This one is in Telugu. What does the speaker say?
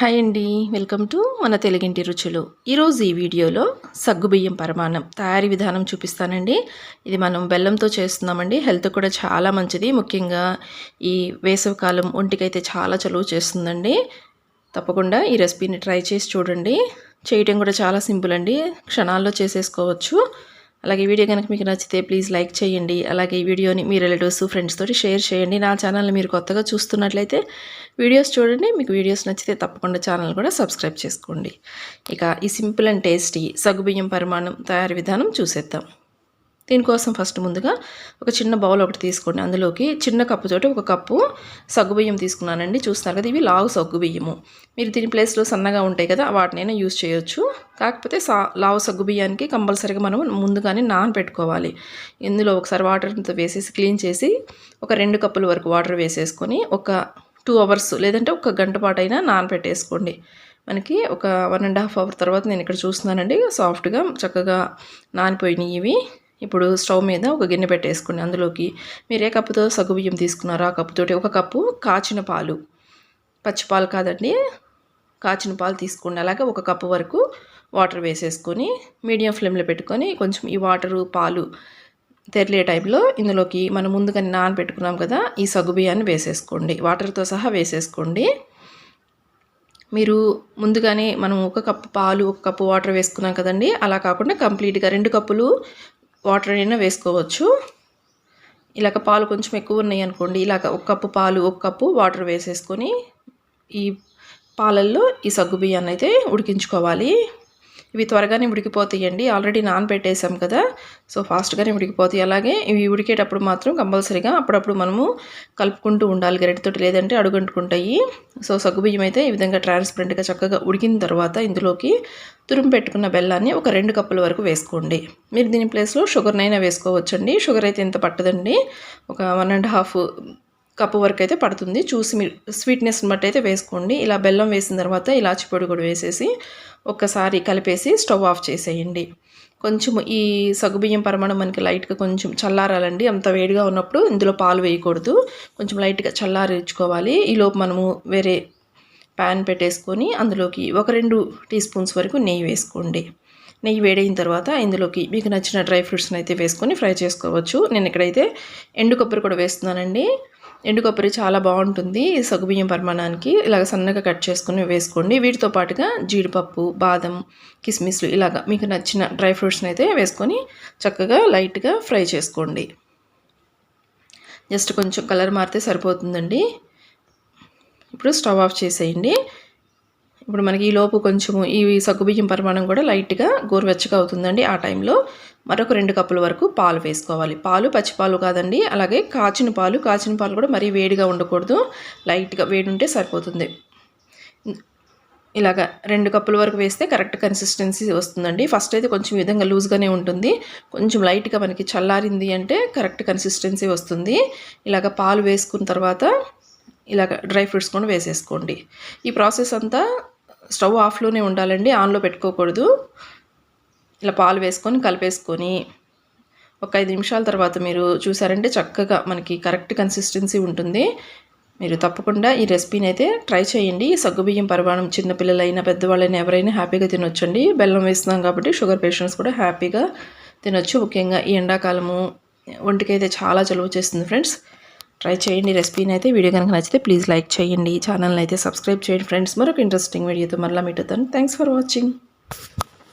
హాయ్ అండి. వెల్కమ్ టు మన తెలుగింటి రుచులు. ఈరోజు ఈ వీడియోలో సగ్గుబియ్యం పరమాణం తయారీ విధానం చూపిస్తానండి. ఇది మనం బెల్లంతో చేస్తున్నామండి. హెల్త్ కూడా చాలా మంచిది. ముఖ్యంగా ఈ వేసవికాలం ఒంటికైతే చాలా చలువ చేస్తుందండి. తప్పకుండా ఈ రెసిపీని ట్రై చేసి చూడండి. చేయటం కూడా చాలా సింపుల్ అండి. క్షణాల్లో చేసేసుకోవచ్చు. అలాగే వీడియో కనుక మీకు నచ్చితే ప్లీజ్ లైక్ చేయండి. అలాగే ఈ వీడియోని మీ రిలేటివ్స్ ఫ్రెండ్స్ తోటి షేర్ చేయండి. నా ఛానల్ని మీరు కొత్తగా చూస్తున్నట్లయితే వీడియోస్ చూడండి. మీకు వీడియోస్ నచ్చితే తప్పకుండా ఛానల్ కూడా సబ్స్క్రైబ్ చేసుకోండి. ఇక ఈ సింపుల్ అండ్ టేస్టీ సగ్గుబియ్యం పరిమాణం తయారీ విధానం చూసేద్దాం. దీనికోసం ఫస్ట్ ముందుగా ఒక చిన్న బౌల్ ఒకటి తీసుకోండి. అందులోకి చిన్న కప్పు కప్పుతోటి ఒక కప్పు సగ్గుబియ్యం తీసుకున్నానండి. చూస్తున్నారు కదా ఇవి లావు సగ్గుబియ్యము మీరు దీని ప్లేస్లో సన్నగా ఉంటాయి కదా వాటినైనా యూజ్ చేయొచ్చు. కాకపోతే సా లావు సగ్గుబియ్యానికి కంపల్సరీగా మనం ముందుగానే నానబెట్టుకోవాలి ఇందులో ఒకసారి వాటర్తో వేసేసి క్లీన్ చేసి ఒక రెండు కప్పుల వరకు వాటర్ వేసేసుకొని ఒక టూ అవర్స్ లేదంటే ఒక గంట పాటు అయినా నానబెట్టేసుకోండి మనకి ఒక వన్ అండ్ హాఫ్ అవర్ తర్వాత నేను ఇక్కడ చూస్తున్నానండి. సాఫ్ట్గా చక్కగా నానిపోయినాయి ఇవి. ఇప్పుడు స్టవ్ మీద ఒక గిన్నె పెట్టేసుకోండి అందులోకి మీరు ఏ కప్పుతో సగ్గుబియ్యం తీసుకున్నారో ఆ కప్పుతోటి ఒక కప్పు కాచిన పాలు. పచ్చి పాలు కాదండి కాచిన పాలు తీసుకోండి. అలాగే ఒక కప్పు వరకు వాటర్ వేసేసుకొని మీడియం ఫ్లేమ్లో పెట్టుకొని కొంచెం ఈ వాటరు పాలు తెరలే టైంలో ఇందులోకి మనం ముందుగానే నానబెట్టుకున్నాం కదా ఈ సగ్గుబియ్యాన్ని వేసేసుకోండి. వాటర్తో సహా వేసేసుకోండి. మీరు ముందుగానే మనం ఒక కప్పు పాలు ఒక కప్పు వాటర్ వేసుకున్నాం కదండి అలా కాకుండా కంప్లీట్గా రెండు కప్పులు వాటర్ అయినా వేసుకోవచ్చు. ఇలాగ పాలు కొంచెం ఎక్కువ ఉన్నాయి అనుకోండి ఇలాగ ఒక కప్పు పాలు ఒక కప్పు వాటర్ వేసేసుకొని ఈ పాలల్లో ఈ సగ్గు బియ్యాన్ని అయితే ఉడికించుకోవాలి. ఇవి త్వరగానే ఉడికిపోతాయండి. ఆల్రెడీ నానబెట్టేసాం కదా సో ఫాస్ట్గానే ఉడికిపోతాయి. అలాగే ఇవి ఉడికేటప్పుడు మాత్రం కంపల్సరీగా అప్పుడప్పుడు మనము కలుపుకుంటూ ఉండాలి గరిటతోటి లేదంటే అడుగంటుకుంటాయి. సో సగ్గుబియ్యం అయితే ఈ విధంగా ట్రాన్స్పరెంట్గా చక్కగా ఉడికిన తర్వాత ఇందులోకి తురుము పెట్టుకున్న బెల్లాన్ని ఒక రెండు కప్పుల వరకు వేసుకోండి. మీరు దీని ప్లేస్లో షుగర్నైనా వేసుకోవచ్చండి. షుగర్ అయితే ఎంత పట్టదండి. ఒక వన్ అండ్ హాఫ్ కప్పు వరకు అయితే పడుతుంది. చూసి మీరు స్వీట్నెస్ని బట్టి అయితే వేసుకోండి. ఇలా బెల్లం వేసిన తర్వాత ఇలాచి పొడి కూడా వేసేసి ఒక్కసారి కలిపేసి స్టవ్ ఆఫ్ చేసేయండి. కొంచెం ఈ సగుబియ్యం పరిమాణం మనకి లైట్గా కొంచెం చల్లారాలండి. అంత వేడిగా ఉన్నప్పుడు ఇందులో పాలు వేయకూడదు. కొంచెం లైట్గా చల్లారించుకోవాలి. ఈలోపు మనము వేరే ప్యాన్ పెట్టేసుకొని అందులోకి ఒక రెండు టీ స్పూన్స్ వరకు నెయ్యి వేసుకోండి. నెయ్యి వేడైన తర్వాత ఇందులోకి మీకు నచ్చిన డ్రై ఫ్రూట్స్ని అయితే వేసుకొని ఫ్రై చేసుకోవచ్చు. నేను ఇక్కడైతే ఎండు కొబ్బరి కూడా వేస్తున్నానండి. ఎండు కొబ్బరి చాలా బాగుంటుంది. సగుబియ్యం పరిమాణానికి ఇలాగ సన్నగా కట్ చేసుకుని వేసుకోండి. వీటితో పాటుగా జీడిపప్పు బాదం కిస్మిస్లు ఇలాగ మీకు నచ్చిన డ్రై ఫ్రూట్స్ని అయితే వేసుకొని చక్కగా లైట్గా ఫ్రై చేసుకోండి. జస్ట్ కొంచెం కలర్ మారితే సరిపోతుందండి. ఇప్పుడు స్టవ్ ఆఫ్ చేసేయండి. ఇప్పుడు మనకి ఈ లోపు కొంచెము ఈ సగ్గుబియ్యం పరిమాణం కూడా లైట్గా గోరువెచ్చగా అవుతుందండి ఆ టైంలో. మరొక రెండు కప్పుల వరకు పాలు వేసుకోవాలి. పాలు పచ్చిపాలు కాదండి అలాగే కాచిన పాలు. కాచిన పాలు కూడా మరీ వేడిగా ఉండకూడదు. లైట్గా వేడి ఉంటే సరిపోతుంది. ఇలాగ రెండు కప్పుల వరకు వేస్తే కరెక్ట్ కన్సిస్టెన్సీ వస్తుందండి. ఫస్ట్ అయితే కొంచెం విధంగా లూజ్గానే ఉంటుంది. కొంచెం లైట్గా మనకి చల్లారింది అంటే కరెక్ట్ కన్సిస్టెన్సీ వస్తుంది. ఇలాగ పాలు వేసుకున్న తర్వాత ఇలా డ్రై ఫ్రూట్స్ కూడా వేసేసుకోండి. ఈ ప్రాసెస్ అంతా స్టవ్ ఆఫ్లోనే ఉండాలండి ఆన్లో పెట్టుకోకూడదు. ఇలా పాలు వేసుకొని కలిపేసుకొని ఒక ఐదు నిమిషాల తర్వాత మీరు చూసారంటే చక్కగా మనకి కరెక్ట్ కన్సిస్టెన్సీ ఉంటుంది. మీరు తప్పకుండా ఈ రెసిపీని అయితే ట్రై చేయండి. సగ్గుబియ్యం పరిమాణం చిన్నపిల్లలైనా పెద్దవాళ్ళైనా ఎవరైనా హ్యాపీగా తినొచ్చండి. బెల్లం వేస్తున్నాం కాబట్టి షుగర్ పేషెంట్స్ కూడా హ్యాపీగా తినొచ్చు. ముఖ్యంగా ఈ ఎండాకాలము ఒంటికైతే చాలా చలువ చేస్తుంది ఫ్రెండ్స్. ట్రై చేయండి రెసిపీని అయితే వీడియో కనుక నచ్చితే ప్లీజ్ లైక్ చేయండి. ఛానల్ని అయితే సబ్స్క్రైబ్ చేయండి ఫ్రెండ్స్ మరొక ఇంట్రెస్టింగ్ వీడియోతో మరలా మీటుతాను థ్యాంక్స్ ఫర్ వాచింగ్